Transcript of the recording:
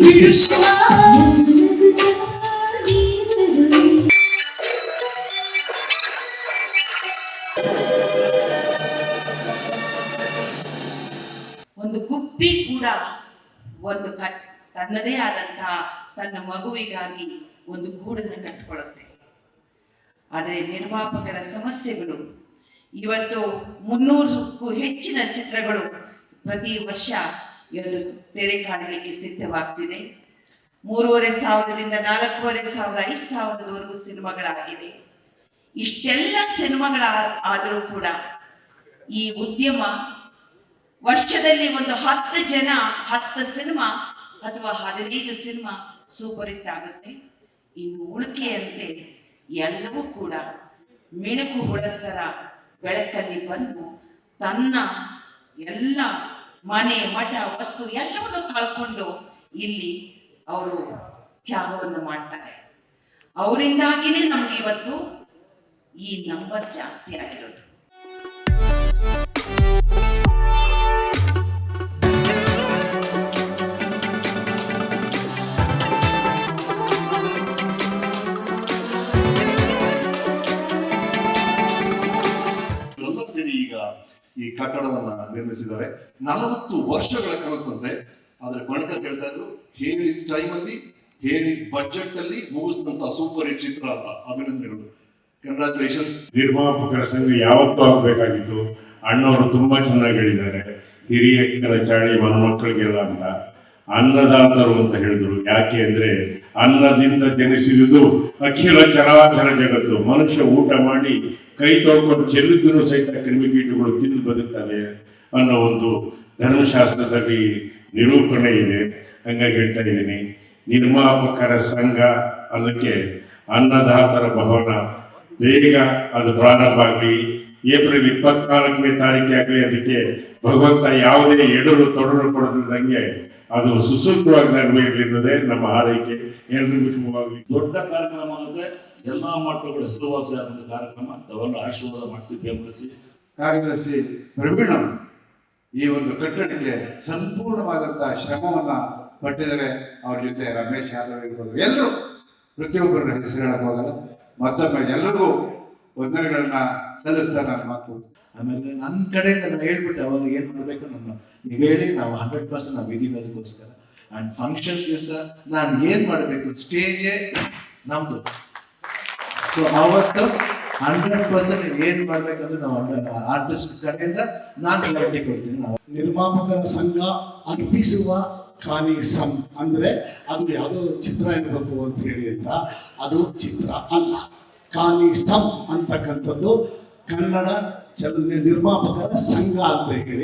ಒಂದು ಗುಬ್ಬಿ ಕೂಡ ಒಂದು ಕಟ್ ತನ್ನದೇ ಆದಂತಹ ತನ್ನ ಮಗುವಿಗಾಗಿ ಒಂದು ಗೂಡನ್ನು ಕಟ್ಕೊಳ್ಳುತ್ತೆ ಆದರೆ ನಿರ್ಮಾಪಕರ ಸಮಸ್ಯೆಗಳು, ಇವತ್ತು ಮುನ್ನೂರಕ್ಕೂ ಹೆಚ್ಚಿನ ಚಿತ್ರಗಳು ಪ್ರತಿ ವರ್ಷ ಇವತ್ತು ತೆರೆ ಕಾಣಲಿಕ್ಕೆ ಸಿದ್ಧವಾಗ್ತಿದೆ. ಮೂರುವರೆ ಸಾವಿರದಿಂದ ನಾಲ್ಕೂವರೆ ಸಾವಿರ, ಐದು ಸಾವಿರದವರೆಗೂ ಸಿನಿಮಾಗಳಾಗಿದೆ. ಇಷ್ಟೆಲ್ಲ ಸಿನಿಮಾಗಳ ಆದರೂ ಕೂಡ ಈ ಉದ್ಯಮ ವರ್ಷದಲ್ಲಿ ಒಂದು ಹತ್ತು ಜನ, ಹತ್ತು ಸಿನಿಮಾ ಅಥವಾ ಹದಿನೈದು ಸಿನಿಮಾ ಸೂಪರ್ ಹಿಟ್ ಆಗುತ್ತೆ. ಇನ್ನು ಉಳಿಕೆಯಂತೆ ಎಲ್ಲವೂ ಕೂಡ ಮಿಣುಕು ಹುಳತ್ತರ ಬೆಳಕಲ್ಲಿ ಬಂದು ತನ್ನ ಎಲ್ಲ ಮನೆ, ಮಠ, ವಸ್ತು ಎಲ್ಲವನ್ನು ಕಳ್ಕೊಂಡು ಇಲ್ಲಿ ಅವರು ತ್ಯಾಗವನ್ನು ಮಾಡ್ತಾರೆ. ಅವರಿಂದಾಗಿನೇ ನಮ್ಗೆ ಇವತ್ತು ಈ ನಂಬರ್ ಜಾಸ್ತಿ ಆಗಿರೋದು. ಈಗ ಈ ಕಟ್ಟಡವನ್ನ ನಿರ್ಮಿಸಿದ್ದಾರೆ. ನಲವತ್ತು ವರ್ಷಗಳ ಕನಸಂತೆ ಆದ್ರೆ ಬಣಕರ್ ಹೇಳ್ತಾ ಇದ್ರು, ಹೇಳಿದ ಟೈಮಲ್ಲಿ ಹೇಳಿದ ಬಜೆಟ್ ಅಲ್ಲಿ ಮುಗಿಸಿದಂತ ಸೂಪರ್ ಹಿಟ್ ಚಿತ್ರ ಅಂತ ಅಭಿನಂದನೆಗಳು. ಕಂಗ್ರಾಚುಲೇಷನ್ಸ್ ನಿರ್ಮಾಪಕರ ಸಂಘ ಯಾವತ್ತೂ ಆಗಬೇಕಾಗಿತ್ತು. ಅಣ್ಣವರು ತುಂಬಾ ಚೆನ್ನಾಗಿ ಹೇಳಿದ್ದಾರೆ. ಹಿರಿಯ ಚಾಳಿ ಮೊಮ್ಮಕ್ಕಳಿಗೆಲ್ಲ ಅಂತ. ಅನ್ನದಾತರು ಅಂತ ಹೇಳಿದ್ರು. ಯಾಕೆ ಅಂದ್ರೆ ಅನ್ನದಿಂದ ಜನಿಸಿದುದು ಅಖಿಲ ಚರಾಚರ ಜಗತ್ತು. ಮನುಷ್ಯ ಊಟ ಮಾಡಿ ಕೈ ತೊಳ್ಕೊಂಡು ಚೆಲ್ಲಿದ್ದರೂ ಸಹಿತ ಕ್ರಿಮಿಕೀಟಗಳು ತಿಂದು ಬದುಕ್ತವೆ ಅನ್ನೋ ಒಂದು ಧರ್ಮಶಾಸ್ತ್ರದಲ್ಲಿ ನಿರೂಪಣೆ ಇದೆ. ಹಂಗಾಗಿ ಹೇಳ್ತಾ ಇದ್ದೀನಿ. ನಿರ್ಮಾಪಕರ ಸಂಘ ಅದಕ್ಕೆ ಅನ್ನದಾತರ ಭವನ ಬೇಗ ಅದು ಪ್ರಾರಂಭ ಆಗಲಿ. ಏಪ್ರಿಲ್ ಇಪ್ಪತ್ನಾಲ್ಕನೇ ತಾರೀಕೆ ಅದಕ್ಕೆ ಭಗವಂತ ಯಾವುದೇ ಎಡರು ತೊಡರು ಕೊಡದಿದ್ದಂಗೆ ಅದು ಸುಸೂತ್ರವಾಗಿ ನೆರವೇರಲಿ ಅನ್ನೋದೇ ನಮ್ಮ ಆರೈಕೆ ಎಲ್ರಿಗೂ ಶುಭವಾಗಲಿ. ದೊಡ್ಡ ಕಾರ್ಯಕ್ರಮ ಅಂದ್ರೆ ಎಲ್ಲಾ ಮಟ್ಟಗಳು ಹೆಸರುವಾಸಿಯಾದಂಥ ಕಾರ್ಯಕ್ರಮ. ತಾವೆಲ್ಲ ಆಶೀರ್ವಾದ ಮಾಡ್ತೀವಿ ಬೆಂಬಲಿಸಿ ಕಾರ್ಯದರ್ಶಿ ಪ್ರವೀಣ ಈ ಒಂದು ಕಟ್ಟಡಕ್ಕೆ ಸಂಪೂರ್ಣವಾದಂತಹ ಶ್ರಮವನ್ನ ಪಟ್ಟಿದರೆ ಅವ್ರ ಜೊತೆ ರಮೇಶ್ ಯಾದವ್ ಇರ್ಬೋದು. ಎಲ್ಲರೂ ಪ್ರತಿಯೊಬ್ಬರ ಹೆಸರು ಹೇಳಕ್ ಹೋಗಲ್ಲ. ಮತ್ತೊಮ್ಮೆ ಎಲ್ರಿಗೂ ವಂದನೆಗಳನ್ನ ಸಲ್ಲಿಸ್ತಾ ನಾನು ಮಾತು ಆಮೇಲೆ ನನ್ನ ಕಡೆಯಿಂದ ನಾನು ಹೇಳ್ಬಿಟ್ಟೆ ಅವಾಗ ಏನು ಮಾಡಬೇಕು ನಾನು ನೀವು ಹೇಳಿ ನಾವು ಹಂಡ್ರೆಡ್ ಪರ್ಸೆಂಟ್ ನಾವು ವಿಧಿ ಅದಕ್ಕೋಸ್ಕರ ಅಂಡ್ ಫಂಕ್ಷನ್ ದಿವಸ ನಾನು ಏನು ಮಾಡಬೇಕು? ಸ್ಟೇಜೇ ನಮ್ದು. ಸೊ ಅವತ್ತು ಹಂಡ್ರೆಡ್ ಪರ್ಸೆಂಟ್ ಏನು ಮಾಡಬೇಕಂದ್ರೆ ನಾವು ಆರ್ಟಿಸ್ಟ್ ಕಡೆಯಿಂದ ನಾನು ಗ್ಯಾರಂಟಿ ಕೊಡ್ತೀನಿ ನಾವು. ನಿರ್ಮಾಪಕರ ಸಂಘ ಅರ್ಪಿಸುವ ಖಾನಿ ಸಂ ಅಂದ್ರೆ ಅದು ಯಾವುದೋ ಚಿತ್ರ ಇರಬೇಕು ಅಂತ ಹೇಳಿ ಅಂತ. ಅದು ಚಿತ್ರ ಅಲ್ಲ. ಕಾನಿ ಸಂ ಅಂತಕ್ಕಂಥದ್ದು ಕನ್ನಡ ಚಲನ ನಿರ್ಮಾಪಕರ ಸಂಘ ಅಂತ ಹೇಳಿ.